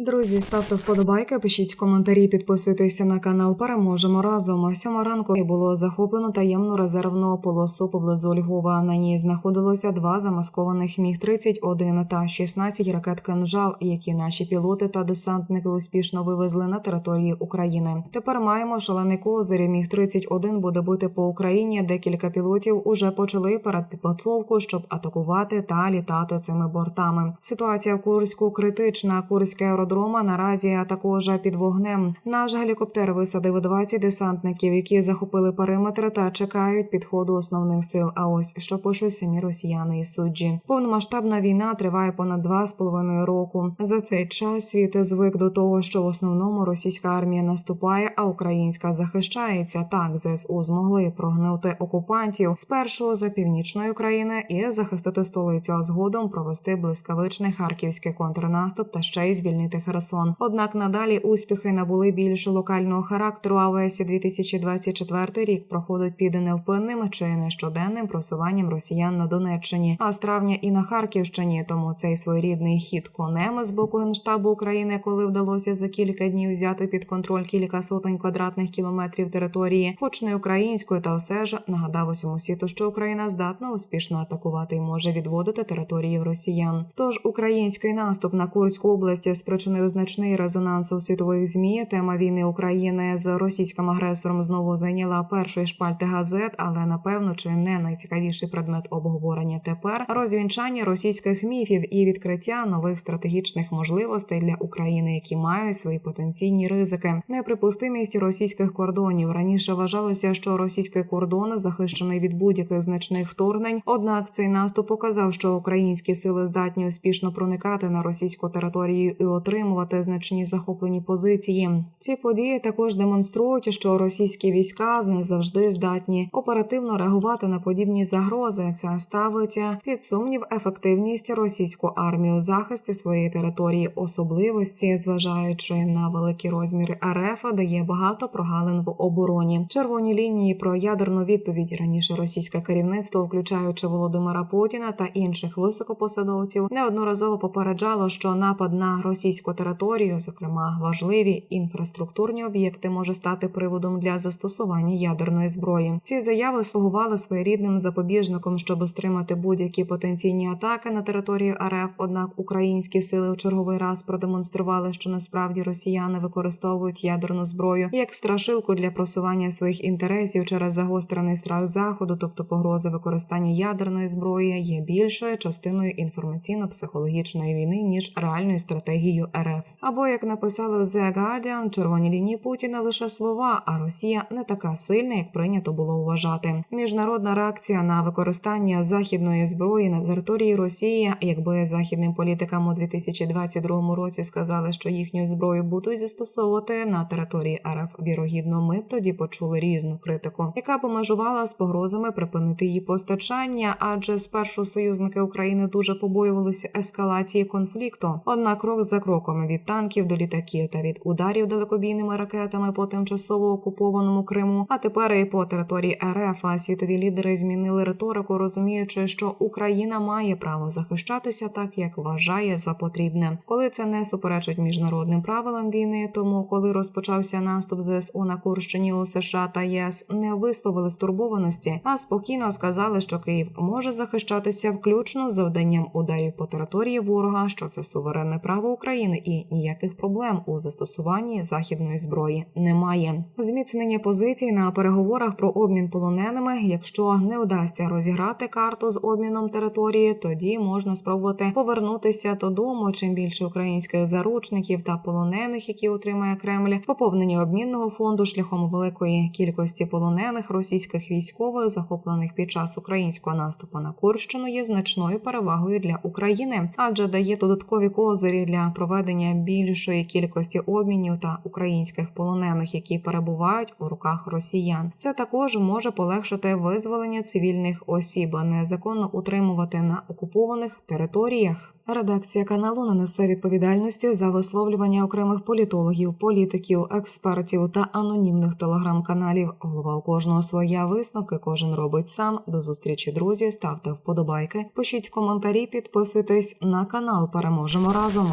Друзі, ставте вподобайки, пишіть коментарі, підписуйтеся на канал. Переможемо разом. Сьома ранку було захоплено таємну резервну полосу поблизу Львова. На ній знаходилося два замаскованих міг 31 та 16 ракет «Кинжал», які наші пілоти та десантники успішно вивезли на території України. Тепер маємо шалений козир. Міг 31 буде бити по Україні. Декілька пілотів уже почали передпідготовку, щоб атакувати та літати цими бортами. Ситуація в Курську критична. Курське аеродрома наразі також під вогнем. Наш гелікоптер висадив 20 десантників, які захопили периметр та чекають підходу основних сил. А ось що пишуть самі росіяни і суджі. Повномасштабна війна триває понад два з половиною року. За цей час світ звик до того, що в основному російська армія наступає, а українська захищається. Так ЗСУ змогли прогнути окупантів спершу за північної України і захистити столицю, а згодом провести блискавичний харківський контрнаступ та ще й звільнити Херсон. Однак надалі успіхи набули більш локального характеру. А весь 2024 рік проходить під невпинним чи нещоденним просуванням росіян на Донеччині, а з травня і на Харківщині. Тому цей своєрідний хід конем з боку генштабу України, коли вдалося за кілька днів взяти під контроль кілька сотень квадратних кілометрів території, хоч не українською, та все ж нагадав усьому світу, що Україна здатна успішно атакувати і може відводити території росіян. Тож український наступ на Курську область спричинив значний резонанс у світових змі. Тема війни України з російським агресором знову зайняла першої шпальти газет, але напевно чи не найцікавіший предмет обговорення тепер розвінчання російських міфів і відкриття нових стратегічних можливостей для України, які мають свої потенційні ризики. Неприпустимість російських кордонів раніше вважалося, що російський кордон захищений від будь-яких значних вторгнень. Однак цей наступ показав, що українські сили здатні успішно проникати на російську територію і отримувати значні захоплені позиції. Ці події також демонструють, що російські війська не завжди здатні оперативно реагувати на подібні загрози. Це ставиться під сумнів ефективність російської армії у захисті своєї території, особливості, зважаючи на великі розміри РФ, дає багато прогалин в обороні. Червоні лінії про ядерну відповідь раніше російське керівництво, включаючи Володимира Путіна та інших високопосадовців, неодноразово попереджало, що напад на російську територію, зокрема важливі інфраструктурні об'єкти, може стати приводом для застосування ядерної зброї. Ці заяви слугували своєрідним запобіжником, щоб стримати будь-які потенційні атаки на територію РФ. Однак українські сили в черговий раз продемонстрували, що насправді росіяни використовують ядерну зброю як страшилку для просування своїх інтересів через загострений страх заходу, тобто погрози використання ядерної зброї, є більшою частиною інформаційно-психологічної війни ніж реальною стратегією РФ. Або як написали в The Guardian, червоні лінії Путіна лише слова, а Росія не така сильна, як прийнято було вважати. Міжнародна реакція на використання західної зброї на території Росії, якби західним політикам у 2022 році сказали, що їхню зброю будуть застосовувати на території РФ, вірогідно, ми б тоді почули різну критику, яка б межувала з погрозами припинити її постачання, адже спершу союзники України дуже побоювалися ескалації конфлікту. Однак крок за кроком від танків до літаків та від ударів далекобійними ракетами по тимчасово окупованому Криму, а тепер і по території РФ. Світові лідери змінили риторику, розуміючи, що Україна має право захищатися так, як вважає за потрібне, коли це не суперечить міжнародним правилам війни. Тому, коли розпочався наступ ЗСУ на Курщині у США та ЄС, не висловили стурбованості, а спокійно сказали, що Київ може захищатися включно з завданням ударів по території ворога, що це суверенне право України, і ніяких проблем у застосуванні західної зброї немає. Зміцнення позицій на переговорах про обмін полоненими. Якщо не вдасться розіграти карту з обміном території, тоді можна спробувати повернутися додому. Чим більше українських заручників та полонених, які отримає Кремль, поповнення обмінного фонду шляхом великої кількості полонених російських військових, захоплених під час українського наступу на Курщину, є значною перевагою для України, адже дає додаткові козирі для проведення більшої кількості обмінів та українських полонених, які перебувають у руках росіян. Це також може полегшити визволення цивільних осіб, а незаконно утримувати на окупованих територіях. Редакція каналу не несе відповідальності за висловлювання окремих політологів, політиків, експертів та анонімних телеграм-каналів. Голова у кожного своя висновки, кожен робить сам. До зустрічі, друзі. Ставте вподобайки, пишіть коментарі, підписуйтесь на канал. Переможемо разом.